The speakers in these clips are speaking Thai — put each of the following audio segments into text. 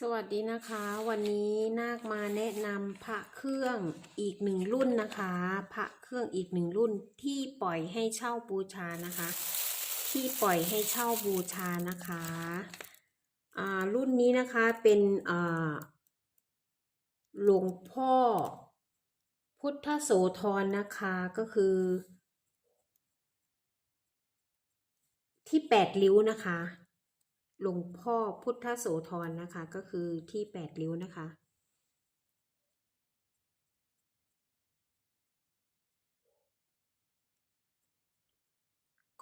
สวัสดีนะคะ วันนี้นาคมาแนะนำพระเครื่องอีกหนึ่งรุ่นนะคะ พระเครื่องอีกหนึ่งรุ่นที่ปล่อยให้เช่าบูชานะคะ ที่ปล่อยให้เช่าบูชานะคะอ่ารุ่นนี้นะคะเป็นอ่าหลวงพ่อ พุทธโสธรนะคะก็คือ ที่แปดริ้วนะคะ หลวงพ่อพุทธโสธรนะคะ ก็คือที่แปดริ้วนะคะ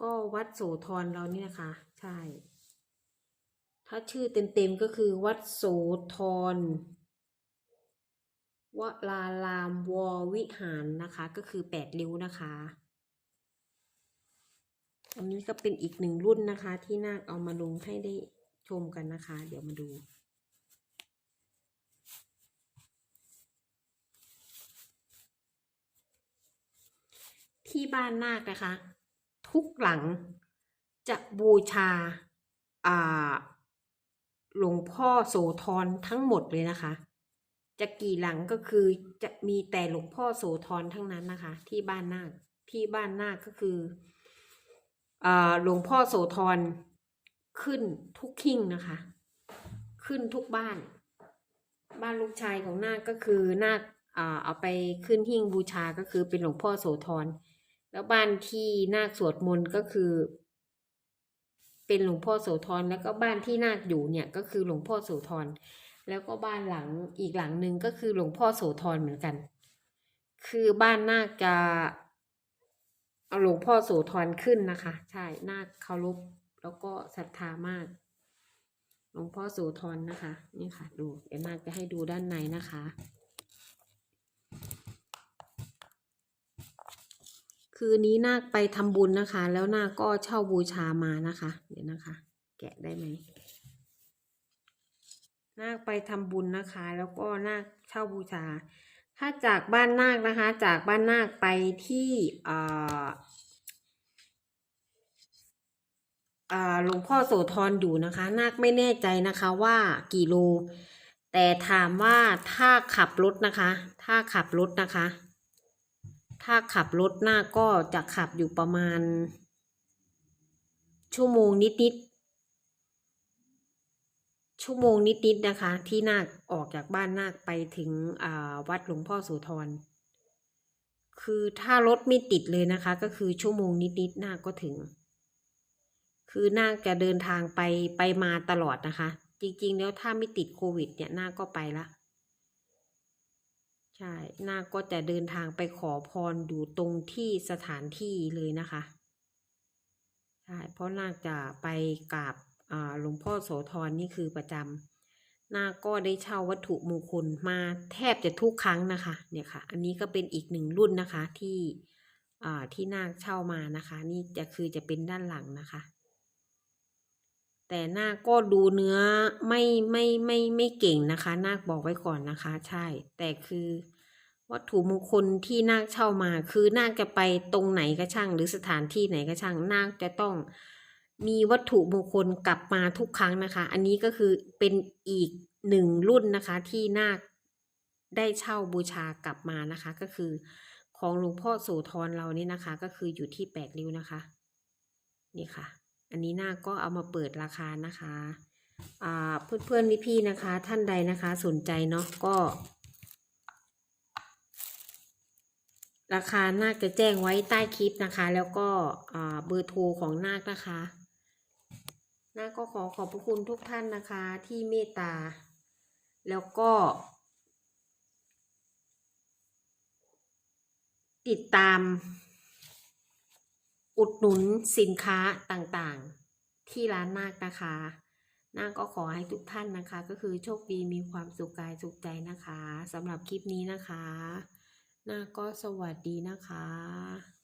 ก็วัดโสธรเรานี่นะคะ ใช่ ถ้าชื่อเต็มๆก็คือวัดโสธรวลารามววิหารนะคะ ก็คือแปดริ้วนะคะ อันนี้ก็เป็นอีกหนึ่งรุ่นนะคะ ที่นาคเอามาลงให้ได้ชมกันนะคะ เดี๋ยวมาดู ที่บ้านนาคนะคะ ทุกหลังจะบูชาอ่าหลวงพ่อโสธรทั้งหมดเลยนะคะ จะกี่หลังก็คือจะมีแต่หลวงพ่อโสธรทั้งนั้นนะคะ ที่บ้านนาคที่บ้านนาคก็คือ หลวงพ่อโสธรขึ้นทุกขิ้งนะคะ ขึ้นทุกบ้าน บ้านลูกชายของนาคก็คือนาคเอาไปขึ้นหิ้งบูชาก็คือเป็นหลวงพ่อโสธรแล้วบ้านที่นาคสวดมนต์ก็คือ เป็นหลวงพ่อโสธรแล้วก็บ้านที่นาคอยู่เนี่ยก็คือหลวงพ่อโสธรแล้วก็บ้านหลังอีกหลังหนึ่งก็คือหลวงพ่อโสธรเหมือนกัน คือบ้านนาคจะ เอาหลวงพ่อโสธรขึ้นนะคะ ใช่น่าเคารพแล้วก็ศรัทธามาก หลวงพ่อโสธรนะคะ นี่ค่ะ ดูเดี๋ยวนาจะให้ดูด้านในนะคะ คืนนี้นาคไปทำบุญนะคะ แล้วนาคก็เช่าบูชามานะคะ เดี๋ยวนะคะ แกะได้ไหมนาคไปทำบุญนะคะ แล้วก็นาคเช่าบูชา ถ้าจากบ้านนาคนะคะ จากบ้านนาคไปที่อ่าอ่าหลวงพ่อโสธรอยู่นะคะ นาคไม่แน่ใจนะคะว่ากี่โล แต่ถามว่าถ้าขับรถนะคะ ถ้าขับรถนะคะ ถ้าขับรถนาคก็จะขับอยู่ประมาณ ชั่วโมงนิดๆ ชั่วโมงนิดๆนะคะ ที่นาคออกจากบ้านนาคไปถึงวัดหลวงพ่อโสธรคือถ้ารถไม่ติดเลยนะคะ ก็คือชั่วโมงนิดๆนาคก็ถึง คือนาคจะเดินทางไปไปมาตลอดนะคะ จริงๆ แล้วถ้าไม่ติดโควิด เนี่ยนาคก็ไปละใช่นาคก็จะเดินทางไปขอพรอยู่ตรงที่สถานที่เลยนะคะใช่เพราะนาคจะไปกราบ หลวงพ่อโสธรนี่คือประจำนาคก็ได้เช่าวัตถุมงคลมาแทบจะทุกครั้งนะคะ เนี่ยค่ะ อันนี้ก็เป็นอีกหนึ่งรุ่นนะคะที่ที่นาคเช่ามานะคะ นี่จะคือจะเป็นด้านหลังนะคะ แต่นาคก็ดูเนื้อไม่ไม่ไม่ไม่เก่งนะคะ นาคบอกไว้ก่อนนะคะ ใช่ แต่คือวัตถุมงคลที่นาคเช่ามา คือนาคจะไปตรงไหนก็ช่าง หรือสถานที่ไหนก็ช่าง นาคจะต้อง มีวัตถุมงคลกลับมาทุกครั้งนะคะ อันนี้ก็คือเป็นอีกหนึ่งรุ่นนะคะที่นาคได้เช่าบูชากลับมานะคะ ก็คือของหลวงพ่อโสธรเรานี่นะคะ ก็คืออยู่ที่แปดริ้วนะคะ นี่ค่ะ อันนี้นาคก็เอามาเปิดราคานะคะเพื่อนเพื่อนพี่ๆนะคะ ท่านใดนะคะสนใจเนาะก็ ราคานาคจะแจ้งไว้ใต้คลิปนะคะ แล้วก็เบอร์โทรของนาคนะคะ นาก็ขอขอบพระคุณทุกท่านนะคะที่เมตตา แล้วก็ ติดตาม อุดหนุนสินค้าต่างๆ ที่ร้านนาคนะคะนาก็ขอให้ทุกท่านนะคะ ก็คือโชคดีมีความสุขกายสุขใจนะคะสำหรับคลิปนี้นะคะนาก็สวัสดีนะคะ